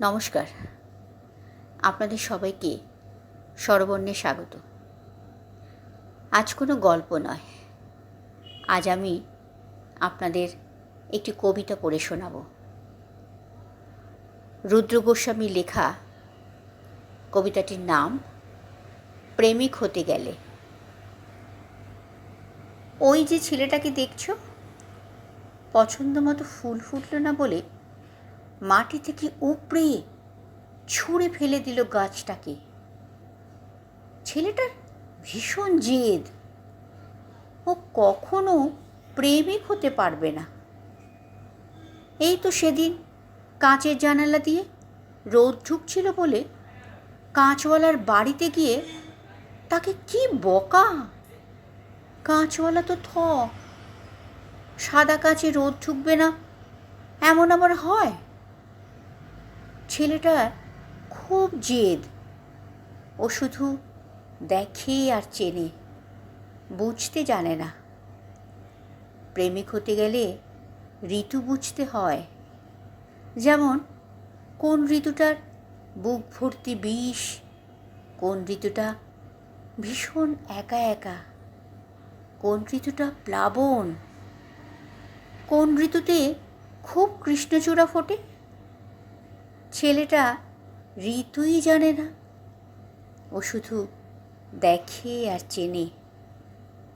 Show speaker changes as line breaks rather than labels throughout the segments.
নমস্কার। আপনাদের সবাইকে স্বরবর্ণে স্বাগত। আজ কোনো গল্প নয়। আজ আমি আপনাদের একটি কবিতা পড়ে শোনাব। রুদ্র গোস্বামীর লেখা কবিতাটির নাম, প্রেমিক হতে গেলে। ওই যে ছেলেটাকে দেখছ পছন্দ মতো ফুল ফুটলো না বলে মাটি থেকে উপড়ে ছুঁড়ে ফেলে দিল গাছটাকে। ছেলেটার ভীষণ জেদ। ও কখনো প্রেমিক হতে পারবে না। এই তো সেদিন কাঁচের জানালা দিয়ে রোদ ঢুকছিল বলে কাঁচওয়ালার বাড়িতে গিয়ে তাকে কি বকা? কাঁচওয়ালা তো থ, সাদা কাঁচে রোদ ঢুকবে না, এমন আবার হয়? ছেলেটা খুব জেদ। ও শুধু দেখে আর চেনে, বুঝতে জানে না। প্রেমিক হতে গেলে ঋতু বুঝতে হয়। যেমন, কোন ঋতুটার বুক ভর্তি বিষ, কোন ঋতুটা ভীষণ একা একা, কোন ঋতুটা প্লাবন, কোন ঋতুতে খুব কৃষ্ণচূড়া ফোটে ছেলেটা ঋতুই জানে না। ও শুধু দেখে আর চেনে,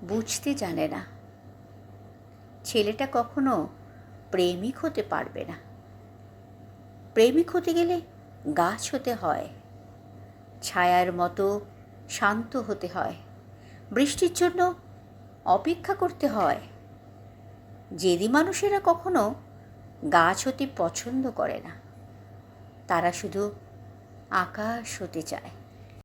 বুঝতে জানে না। ছেলেটা কখনো প্রেমিক হতে পারবে না। প্রেমিক হতে গেলে গাছ হতে হয়, ছায়ার মতো শান্ত হতে হয়, বৃষ্টির জন্য অপেক্ষা করতে হয়। জেদি মানুষেরা কখনো গাছ হতে পছন্দ করে না। তারা শুধু আকাশ হতে চায়।